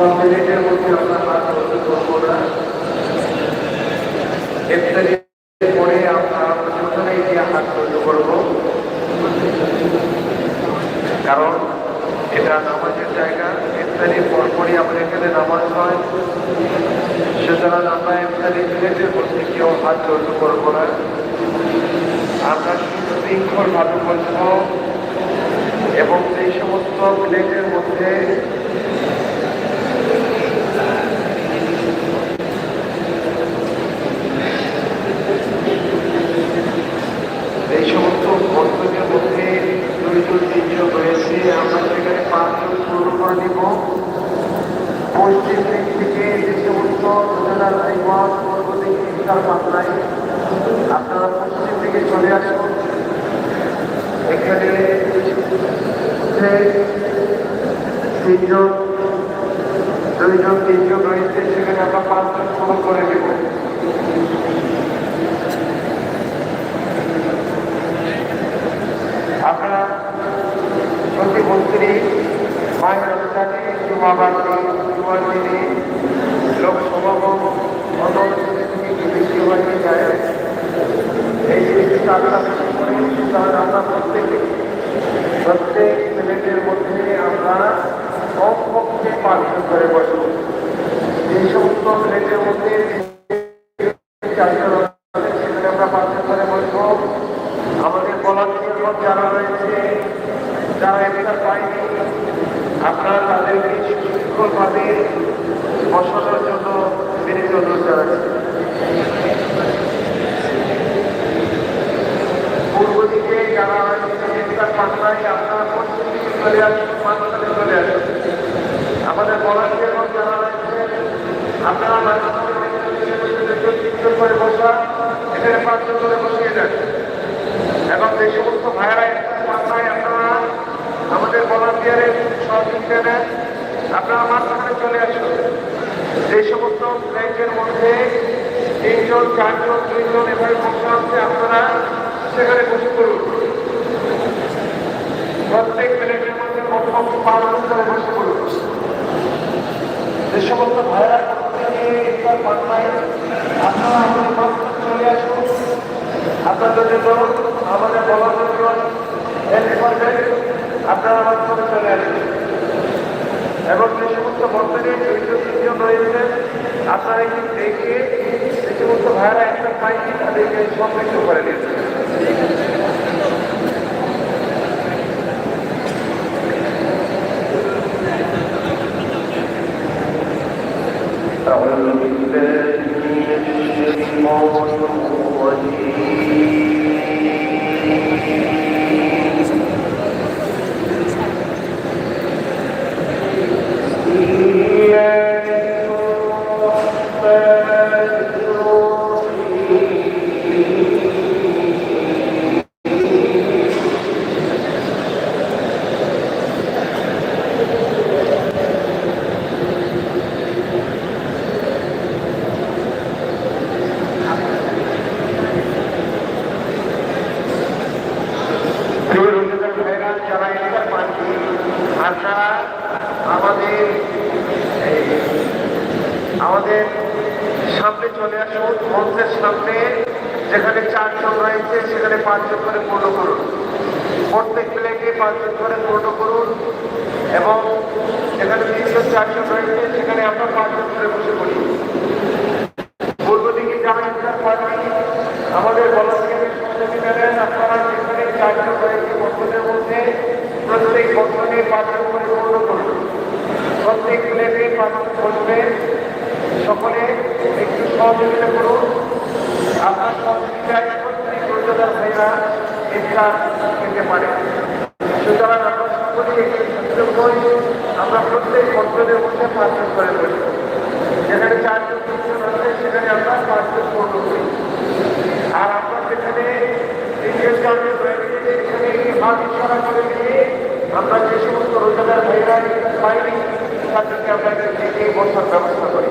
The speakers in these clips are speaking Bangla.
পাঁচ মধ্যে আপনার বাস বলতে করব পরে আপনার প্রথমে গিয়ে হাত করব কারণ এটা নামাজের জায়গা। ইফতারির পরপরই আমাদের এখানে নামাজ হয়। সুতরাং আমরা ইফতারি মিনিটের মধ্যে কেউ হাত তৈরি করব না। আমরা সুশৃঙ্খলভাবে বলব এবং সেই সমস্ত প্লেটের মধ্যে হচ্ছে তিনজন, দুইজন, তিনজন রয়েছে, সেখানে আমরা পাঁচজন শুরু করে নেব। আমরা প্রতি বছরই মায়ের রমজানে জুমাবাদী জুমার দিনে লোক সমাগম অত বেশি যায়। এই জিনিসটা আমরা তাহলে আমরা প্রত্যেকে প্রত্যেক মিনিটের মধ্যে আমরা কমপক্ষে পালন করে বসব। এই সমস্ত মিনিটের মধ্যে চারজন আছে, সেখানে আমরা পাঁচজন করে বসবো আমাদের ভলান্টিয়ার যারা রয়েছে যারা এটা পায়নি আপনারা তাদেরকে সুশৃঙ্খলভাবে বসানোর জন্য বিনীত অনুরোধ জানাচ্ছি পূর্ব দিকে যারা ইফতার পাঠায় আপনারা পশ্চিম চলে আসুন মাঝখানে চলে আসুন। আমাদের ভলান্টিয়ার যারা রয়েছে, আপনারা করে বসা, এখানে পাঁচজন করে বসিয়ে দেন। এবং যে সমস্ত ভাইয়েরা মাথায় আপনারা আমাদের ভলান্টিয়ারের সহযোগিতা নেন আপনারা মাঝখানে চলে আসুন। যে সমস্ত ব্যাংকের মধ্যে তিনজন, চারজন, দুইজন এভাবে বসে আছে, আপনারা সেখানে বসে করুন প্রত্যেক মিনিটের মধ্যে কমপক্ষে পাঁচজন করে বসে করুন যে সমস্ত পাঠায় আপনারা আমাদের চলে আসুন। আপনারা আমার চলে এবং তিনজন একটু দেখে সমস্ত একটা পাইনি তাদেরকে সম্পৃক্ত করে দিয়েছেন أعوذ بالله من الشيطان الرجيم যারা আমাদের সামনে চলে আসুন, মঞ্চের সামনে, যেখানে চারজন রয়েছে, সেখানে পাঁচজন করে পূর্ণ করুন। প্রত্যেক প্লেটে পাঁচজন করে পূর্ণ করুন এবং যেখানে তিনজন চারজন রয়েছে, সেখানে আমরা পাঁচজন করে বসে পড়ি। পূর্ব দিকে ইন্টার পার্টি আমাদের নেন আপনারা যেখানে চারজন রয়েছে বছরের মধ্যে, প্রত্যেক বছরে পাঁচজন করে পূর্ণ করুন। প্রত্যেক প্লেটে পাঁচজন বসবে। সকলে একটু সহযোগিতা করুন। আপনার সহযোগিতায় প্রত্যেক রোজাদার ভাইরা ইফতার খেতে পারে। সুতরাং আমরা সকলেই একটু সচেতন হই। আমরা প্রত্যেক বছরের মধ্যে পাঁচজন করে বসবো যেখানে চারজন তিনজন আছে, সেখানে আমরা পাঁচজন পূর্ণ করি আর আমরা সেখানে আমরা যে সমস্ত রোজাদার ভাইরা পাইনি তাদেরকে আমরা বসার ব্যবস্থা করি।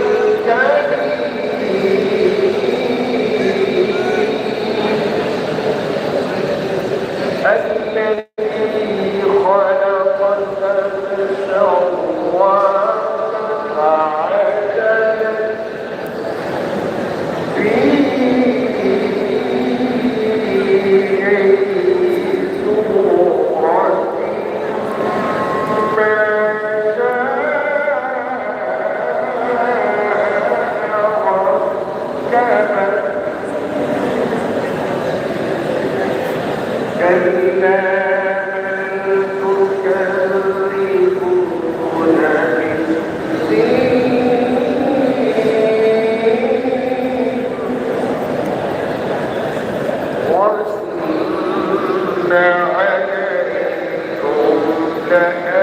இருக்காங்க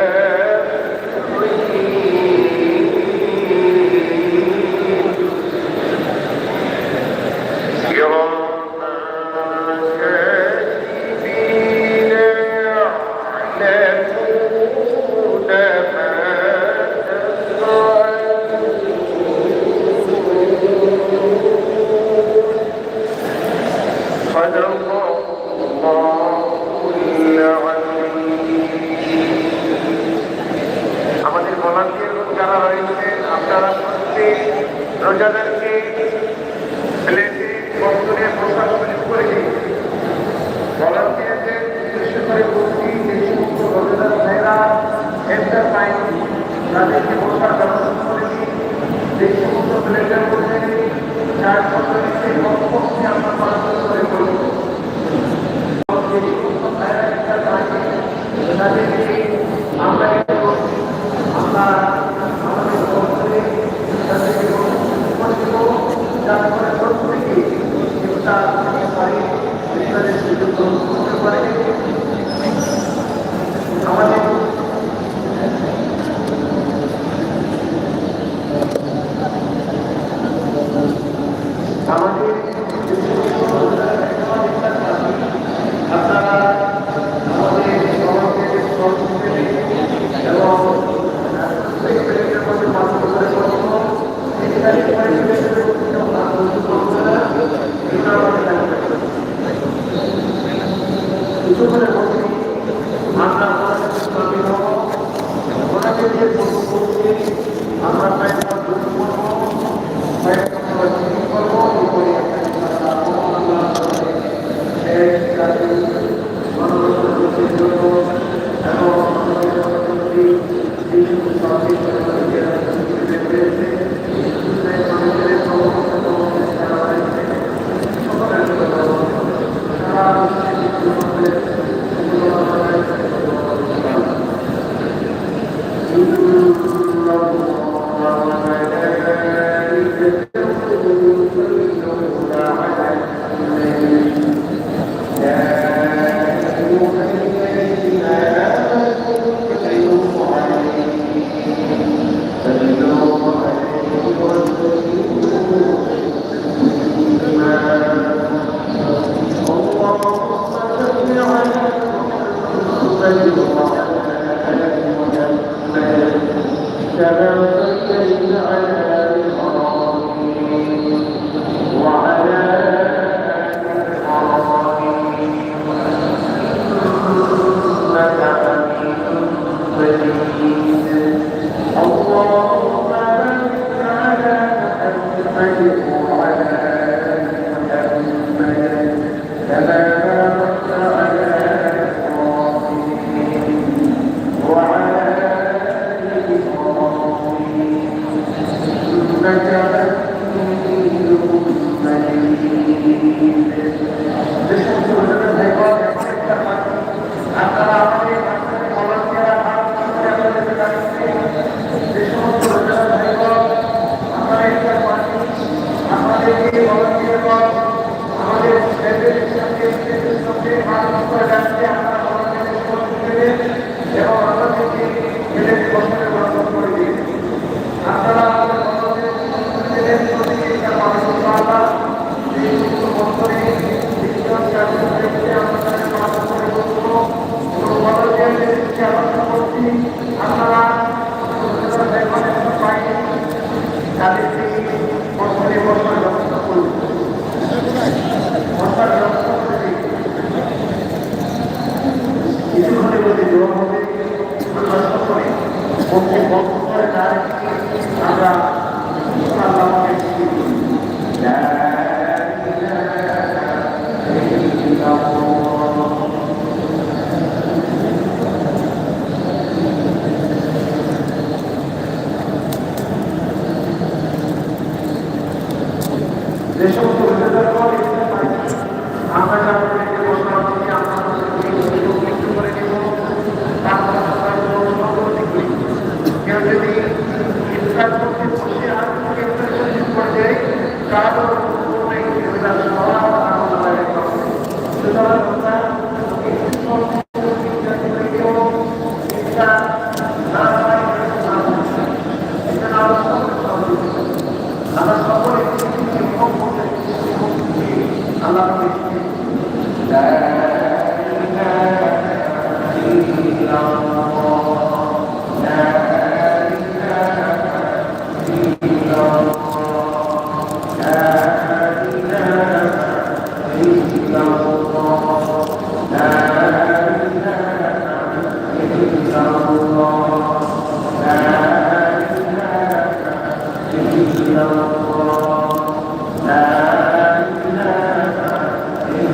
Gracias.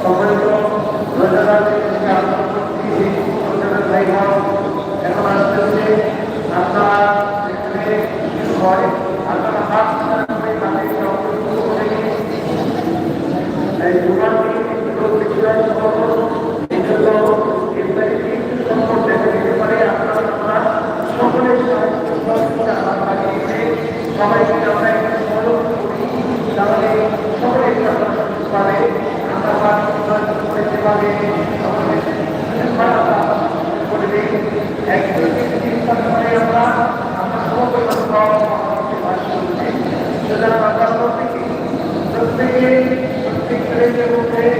সম্মানিত রোজাদার থেকে আত্মশক্তি রোজাদার ভাই বোন এখন আসতেছে আপনারা এখানে কিছু হয় আপনারা হাত ছাড়া করে তাদেরকে অন্তর্ভুক্ত করে নিন। এই দোকানটি লোক বিশ্বাস করুন নিজের ইত্যাদি সম্পদ দেখা দিতে পারে আপনারা আপনারা সকলের সাহায্য সহযোগিতা হাত লাগিয়ে সবাইকে আমরা একটু সহযোগ করি তাহলে সকলে আমরা পারে আমরা বাড়ি করতে পারে আমাদের করে দিই একদিকে চিন্তা করে আমরা আমরা সবাই সুতরাং আমরা প্রত্যেকে প্রত্যেকে